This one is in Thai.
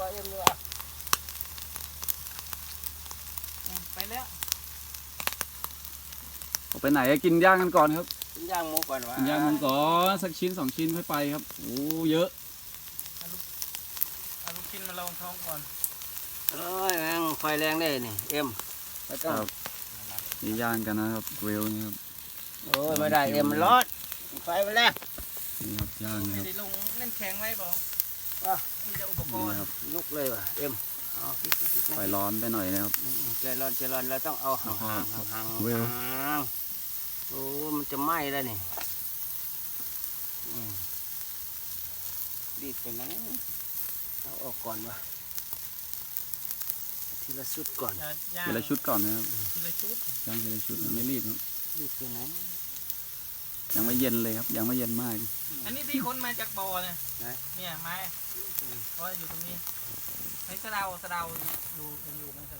ว่าเอ็มดูอะไปแล้วออกไปไหนอะกินย่างกันก่อนครับ กินย่างหมูก่อนวะกินย่างมันก่อนสักชิ้นสองชิ้นค่อยไปครับ โอ้เยอะ เอาลูกชิ้นมาลองท้องก่อนเอ้ยแม่งไฟแรงได้นี่เอ็มไม่คต้องรับ นี่ย่างกันนะครับเกรลนี่ครับ โอ้ยไม่ได้เอ็มมันร้อนไฟมันแรงนี่ครับย่างไม่นี่ครับ ได้ลงเล่นแข็งไว้บอก อะมีแต่อุปกนี่รณ์ครับลุกเลยว่ะเอ็มเอาพลิกๆๆนะไฟร้อนไปหน่อยนะครับ อืมใจร้อนใจร้อนเราต้องเอาห่างๆห่างๆห่างๆเวล ห่างๆโอ้มันจะไหม้แล้วนี่อืมรีบไปไหนเอาออกก่อนวะทีละชุดก่อนจะย่างทีละชุดก่อนนะครับทีละชุดย่างทีละชุดไม่รีบครับรีบไปไหน ยังไม่เย็นเลยครับ ยังไม่เย็นมาก อันนี้ที่ค้นมาจากบ่อเนี่ยไหนเนี่ยไม้เพราะอยู่ตรงนี้ไม้สะเดาสะเดาอยู่ยังอยู่ไหมสะเดา